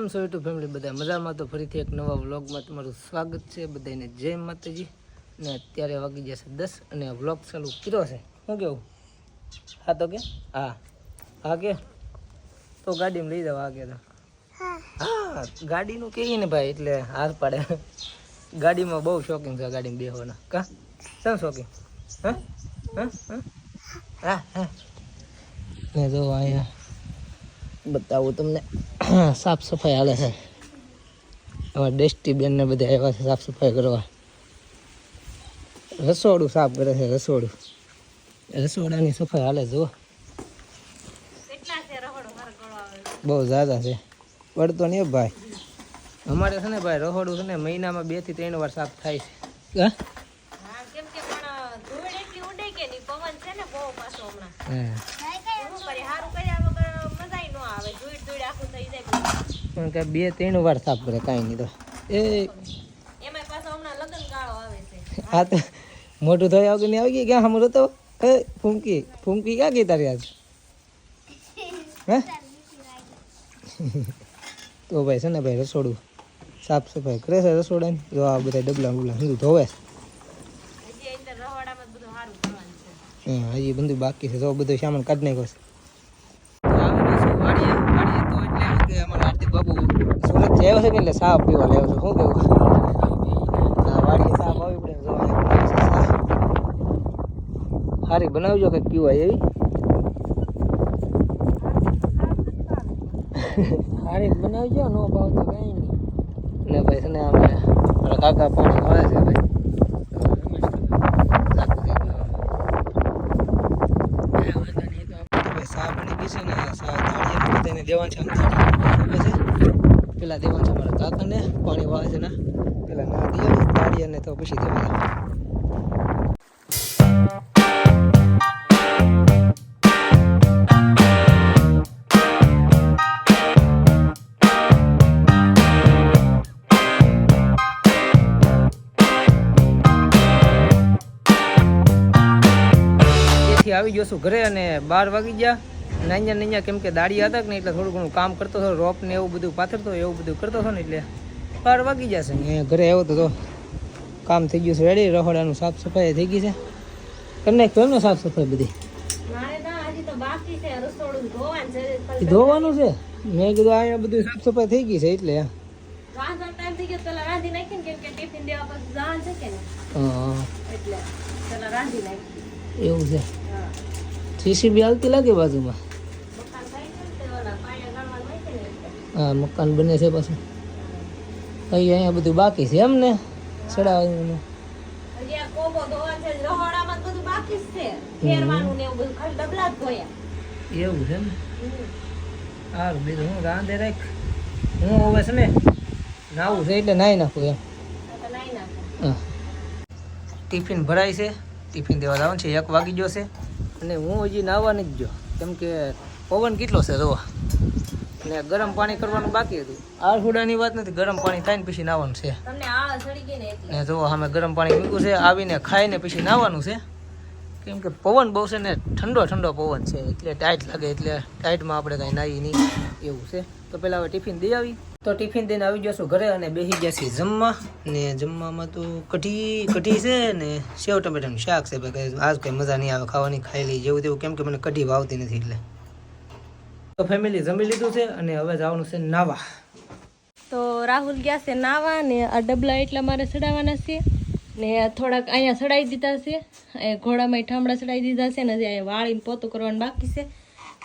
કેમ છો YouTube family બધા મજામાં? તો ફરીથી એક નવા વ્લોગમાં તમારું સ્વાગત છે બધાને જય માતાજી. ને અત્યારે વાગી જશે દસ અને વ્લોગ ચાલુ કર્યો છે. શું કેવું? હા તો કે? હા. હા કે? તો ગાડીમાં લઈ જવા આ કે તો. હા, ગાડીનું કહીએ ને ભાઈ, એટલે હાર પાડે. ગાડીમાં બહુ શોખીન છે ગાડીમાં બેહવાના. કા? શું શોખીન? હા? હા? હા હા. ને જો અહીંયા બતાવું તમને. સાફ સફાઈ હાલે છે. અમારા ડસ્ટી ને બધા આવ્યા છે સાફ સફાઈ કરવા. રસોડું સાફ કરે છે રસોડું. રસોડાની સફાઈ હાલે જુઓ. બહુ ઝાઝા છે. પડતો નહીં ભાઈ. અમારે છે ને ભાઈ રસોડું છે ને મહિનામાં બેથી ત્રણ વાર સાફ થાય છે. હા, કેમ કે પણ ધૂળ એટલી ઉડે કે નહીં, પવન છે ને બહુ પાછો હમણાં. હા. શું કરીએ, હારું કર્યા વગર મજાય ન આવે. ધૂળ ધૂળ આખું થઈ જાય પણ કે બે ત્રણ વાર સાફ કરે કાંઈ નહીં તો. એ. આ તો મોટું થયા વગર નહીં આવી ગઈ ક્યાં સાંભળો તો? એ ફૂંકી ફૂંકી ક્યાં ગઈ તારી આજ? હે? તો ભાઈ છે ને ભાઈ રસોડું સાફ સફાઈ કરે છે રસોડાની? જો આ બધા ડબલા બબલા બધું ધોવે. છે. બધું. હા હજી બધું બાકી છે. તો બધું સામાન કાઢી નાખ્યો છે વાડીએ વાડીએ તો એટલે એમ કે અમારા હાર્દિક બાબુ છે ને એટલે સાફ પીવા લેવો છું. શું કેવું વાડીએ આવી પડે. હારી બનાવજો કંઈક પીવા એવી. સારી બનાવજો નો ભાવ તો કઈ નહીં. ને ભાઈ છે ને અમે કાકા પાણી આવે છે ભાઈ. ચાકુ ને ભાઈ સા બની ગઈ છે ને સા થાળીએ બધાને દેવાનું છે પેલા દેવાનું છે મારા કાકાને, પાણી વાવે છે ને પેલા ના દે તારી અને તો પછી દેવાના આવી જશું ઘરે અને બાર વાગી ગયા. નાન્યા નાન્યા કેમ કે દાડી હતા કે ને એટલે થોડું ઘણું કામ કરતો હતો રોપ ને એવું બધું પાથરતો એવું બધું કરતો હતો ને એટલે પાર વાગી જશે ને ઘરે આવ્યો તો કામ થઈ ગયું છે રેડી રહોડાનું સાફ સફાઈ થઈ ગઈ છે. તમને કેમ ને સાફ સફાઈ બધી? ધોવાનું છે મેં કીધું અહીંયા બધું સાફ સફાઈ થઈ ગઈ છે એટલે એવું છે? સીસીબી આવતી લાગે બાજુમાં મકાન થાય છે ને તે ઓલા પાયા ગાળવાનું હોય છે ને એટલે. હા મકાન બને છે પાછું. અહીંયા અહીંયા બધું બાકી છે એમ ને ચડાવવાનું એવું છે ને. સારું બીજું હું રાંધે રાખ. હું હવે છે ને નાવું છે એટલે નાહી નાખું એમ. ટિફિન ભરાય છે ટિફિન દેવા જવાનું છે એક વાગી ગયો છે. અને હું હજી નાહવાની જ જો કેમ કે પવન કેટલો છે જોવા ને ગરમ પાણી કરવાનું બાકી હતું. આ વાત નથી ગરમ પાણી થાય ને પછી નાવાનું છે. ને જો અમે ગરમ પાણી મૂક્યું છે આવીને ખાઈને પછી નાવાનું છે. કેમ કે પવન બહુ છે ને ઠંડો ઠંડો પવન છે એટલે ટાઈટ લાગે એટલે ટાઈટમાં આપણે કાંઈ નાહી નહીં એવું છે. તો પહેલાં હવે ટિફિન દઈ આવી. તો ટિફિન દઈને આવી જશું ઘરે અને બેસી ગયા છીએ જમવા. ને જમવામાં તો કઢી કઢી છે ને સેવ ટમેટાનું શાક છે ભાઈ આજ કંઈ મજા નહીં આવે ખાવાની ખાઈ લઈ જેવું તેવું. કેમ કે મને કઢી ભાવતી નથી એટલે. તો ફેમિલી જમી લીધું છે અને હવે જવાનું છે નાવા. તો રાહુલ ગયા છે નાવા ને આ ડબલા એટલા મારે ચડાવવાના છે ને થોડાક અહીંયા ચડાવી દીધા છે. એ ઘોડામાં ઠામડા ચડાવી દીધા છે ને હજી અહીંયા વાળીને પોતું કરવાનું બાકી છે.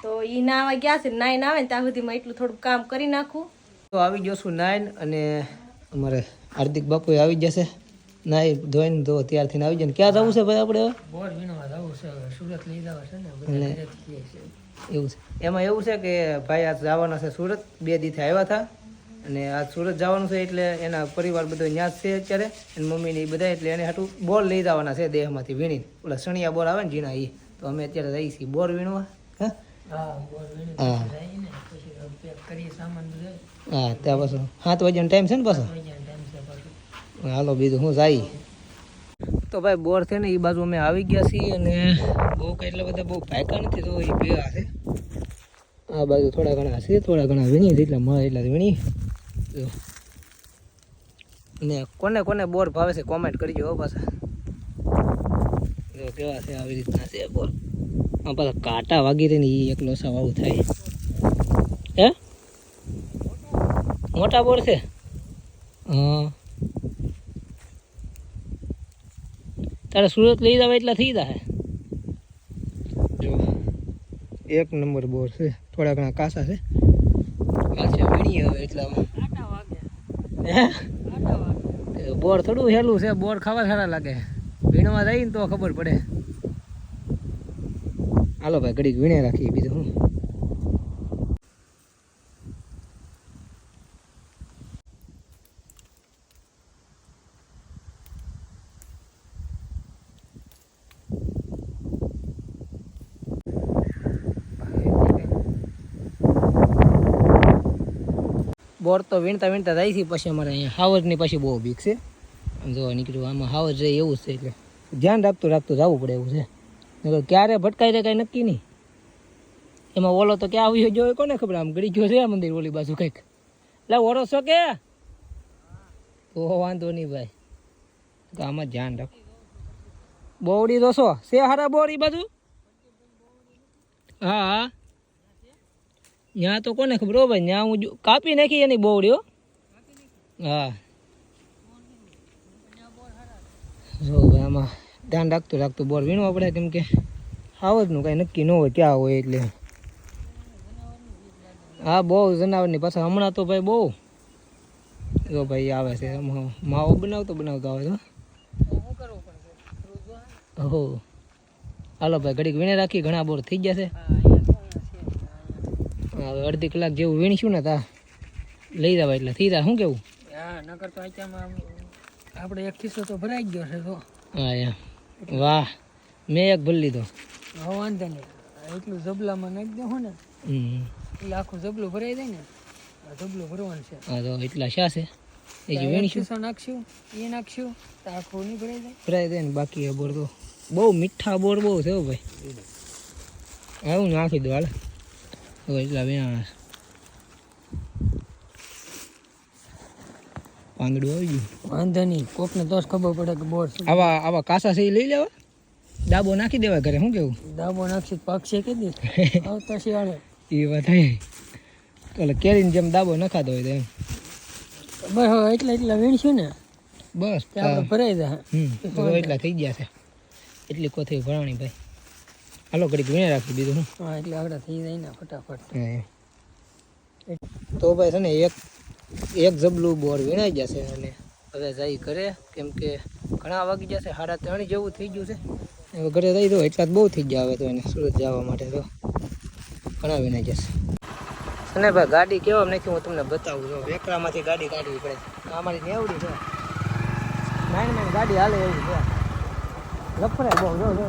તો એ નાવા ગયા છે નાઈ આવે ને ત્યાં સુધીમાં એટલું થોડુંક કામ કરી નાખું. તો આવી જશું નાઈન અને અમારે હાર્દિક બાપુ આવી જશે નાઈ ધોઈને ધો ત્યારથી આવી જાય ને ક્યાં જવું છે ભાઈ આપણે બોર વિનવા જવું છે સુરત લઈ જવા છે ને. એવું છે. એમાં એવું છે કે ભાઈ આજ જવાના છે સુરત બે દીથી આવ્યા હતા અને આ સુરત જવાનું છે એટલે એના પરિવાર બધો ત્યાં છે અત્યારે. એની મમ્મીને એ બધા એટલે એને હાટું બોર લઈ જવાના છે દેહમાંથી વીણીને. ઓલા સણિયા બોર આવે ને ઝીણા એ તો અમે અત્યારે જઈએ છીએ બોર વીણવા. હા? હા હા. ત્યાં પાછું સાત વાગ્યાનો ટાઈમ છે ને પાછો. હાલો બીજું હું જાય? તો ભાઈ બોર છે ને એ બાજુ અમે આવી ગયા છીએ અને બહુ કંઈ એટલા બધા બહુ પાયકા નથી, તો એ બે છે. આ બાજુ થોડા ઘણા છે, થોડા ઘણા વીણી એટલા મળે એટલા વીણી. ને કોને કોને બોર ભાવે છે કોમેન્ટ કરજો દો પાછા. જો કેવા છે આવી રીતના છે બોર. આ પાછા કાંટા વાગી રહે ને એ એક લોસા વાળું થાય. હે? મોટા બોર છે? હા. તારે સુરત લઈ જાવ એટલા થઈ જાય જો એક નંબર બોર છે. થોડા ઘણા કાસા છે. પાછા વીણી હવે એટલામાં હે? એ બોર થોડું હેલું છે બોર ખાવા સારા લાગે. વીણવા જાય ને તો ખબર પડે. હાલો ભાઈ ઘડીક વીણે રાખીએ બીજું હું બોર તો વીણતા વીણતા થાય છે પછી અમારે અહીંયા હાવજની પાછી બહુ બીક છે. જોવા નીકળ્યું, આમાં હાવજ રહે એવું છે એટલે ધ્યાન રાખતું રાખતું જવું પડે એવું છે. ક્યારે ભટકાઈ રહે કાંઈ નક્કી નહીં. એમાં ઓલો તો ક્યાં આવ્યો જોયો કોને ખબર, આમ ગળી ગયો છે આ મંદિર ઓલી બાજુ કંઈક. એટલે ઓરો છો કે? તો વાંધો નહીં ભાઈ. તો આમાં ધ્યાન રાખ. બોવડી તો શો છે હારા બોવડી બાજુ? હા હા. ત્યાં તો કોને ખબર? હો ભાઈ ત્યાં હું કાપી નાખી એની બોવડીઓ હો. જો ભાઈ આમાં ધ્યાન રાખતું રાખતું બોર વીણવા પડે કેમ કે આવજનું કાંઈ નક્કી ન હોય ક્યાં હોય એટલે. હા બહુ જનાવરની પાછા હમણાં તો ભાઈ બહુ જો ભાઈ આવે છે. માવો બનાવતો બનાવતો આવે તો હો. હાલો ભાઈ ઘડીક વીણે રાખી ઘણા બોર થઈ ગયા છે. હવે અડધી કલાક જેવું વીણીશું ને તા લઈ જવા એટલે. થઈ જાય. શું કેવું? હા નકર તો અત્યારમાં આપણે એક ખિસ્સો તો ભરાઈ ગયો છે તો હા યા. વાહ. મેં એક ભરી લીધો. હા વાંધો નહીં. એટલું જબલામાં નાખી દેવું ને એટલે આખું જબલું ભરાઈ જાય ને આ જબલું ભરવાનું છે. હા તો એટલા શા છે? એ જે વેણીશું. નાખશું એ નાખશું તો આખું નહીં ભરાઈ જાય. ભરાઈ દે ને બાકી બોર તો બહુ મીઠા બોર બહુ થયો ભાઈ. આવું નાખી દો હાલ હવે એટલા વેણા પાંદડું આવી ગયું વાંધો નહીં કોકને તો ખબર પડે કે બોર આવા આવા કાસા છે એ લઈ લેવા? ડાબો નાખી દેવા ઘરે શું કેવું? દાબો નાખી પાક છે કે દે. આવતા શિયાળે. એ વાત હે. એટલે કેરીની જેમ દાબો નખાતો હોય તો એમ બસ હવે એટલા એટલા વીણશું ને બસ ભરાઈ જાય. એટલા થઈ ગયા છે. એટલી કોથી ભરાણી ભાઈ. હાલો ઘડી વીણે રાખી દીધું હા. એટલે આગળ થઈ જાય ને ફટાફટ. તો ભાઈ છે ને એક એક જબલું બોર વીણાઈ જશે અને હવે જઈ ઘરે કેમ કે ઘણા વાગી જશે સાડા ત્રણ જેવું થઈ ગયું છે. હવે ઘરે જઈ દો એટલા બહુ થઈ ગયા હવે તો એને સુરત જવા માટે તો. ઘણા વીણાઈ જશે. અને ભાઈ ગાડી કેવા નાખી હું તમને બતાવું. છું વેકરામાંથી ગાડી કાઢવી પડે. અમારી નેવડી છે. નાની નાની ગાડી હાલે એવું છે. લફરે બહુ જો.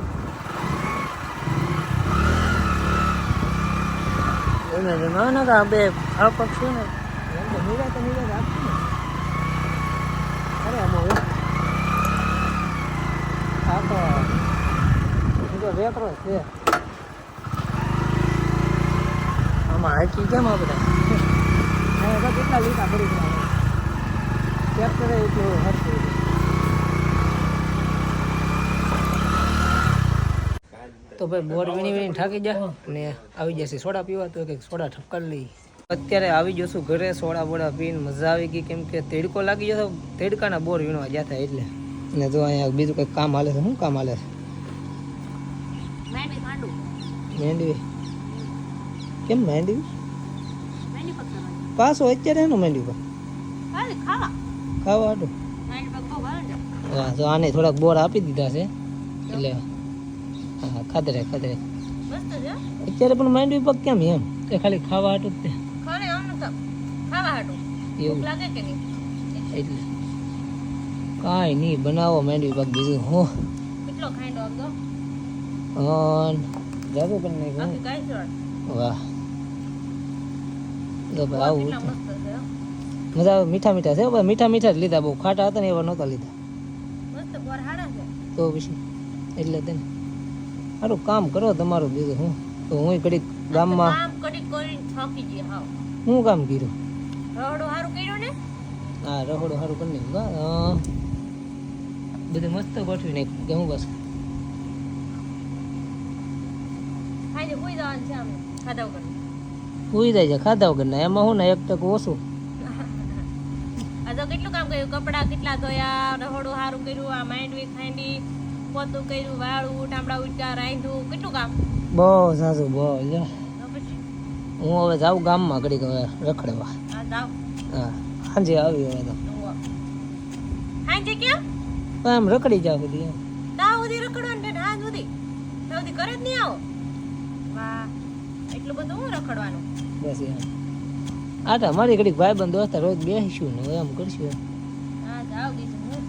જો એને તો ના બે આ પક્ષી ને. એમ તો નીરા તો નીરા રાખશું ને. અરે આમાં આ તો બીજો વેકરો છે. આમાં હાકી કેમ આપણે કેટલા લીટા પડી ગયા ટ્રેક્ટરે એટલું હરતું તો ભાઈ બોર વીણી વીણી ઠાકી જા ને આવી જશે. સોડા પીવા તો કંઈક સોડા ઠપકાર લઈ. અત્યારે આવી જશું ઘરે સોડા બોડા પીને મજા આવી ગઈ. કેમ કે તેડકો લાગી જશે તેડકાના બોર વીણવા જતા એટલે. ને જો અહીંયા બીજું કંઈક કામ હાલે છે શું કામ હાલે છે? માંડવી કેમ મેંડવી પાછો અત્યારે એનું મેંડવી પર. ખાવા. હાટું હા તો આને થોડાક બોર આપી દીધા છે. એટલે હા ખાધરે ખાધરે. અત્યારે પણ માંડવી પગ કેમ એમ? કે ખાલી ખાવા હાટું જ તે. એવું. એટલે. કાંઈ નહીં બનાવો માંડવી પગ બીજું હું. અન જાગો પણ નહીં વાહ. ભાઈ આવું. મજા આવે મીઠા મીઠા છે ભાઈ. મીઠા મીઠા જ લીધા બહુ ખાટા હતા ને એવા નહોતા લીધા. તો પછી એટલે તેને સારું કામ કરો તમારું બીજું હું. તો હું ઘડીક ગામમાં હું કામ કર્યું? હા રહોડો સારું કરી નાખ્યું હા બધું મસ્ત ગોઠવી નાખ્યું કે હું બસ. સુઈ જાય છે ખાધા વગર ના એમાં હું ને એક ટક ઓછું. આ તો કેટલું કામ કર્યું? કપડાં કેટલા ધોયા રહોડું સારું કર્યું આ માંડવી ખાંડી પોતું કર્યું વાળું ટામડા ઉટકા રાંધ્યું કેટલું કામ? બહુ સાસુ બહુ જો હું હવે જાઉં ગામમાં ઘડીક હવે રખડવા. હા સાંજે આવી હવે તો. હા કેમ આમ રખડી જાવ બધી એમ. તા સુધી રખડવાનું છે હા સુધી? તા સુધી કરે જ નહીં આવો? વાહ એટલું બધું હું રખડવાનું? બસ એમ. આટા મારી ઘડીક ભાઈ બંધ દોસ્તા રોજ બેસીશું ને એમ કરશું હા જાવ બીજું હું.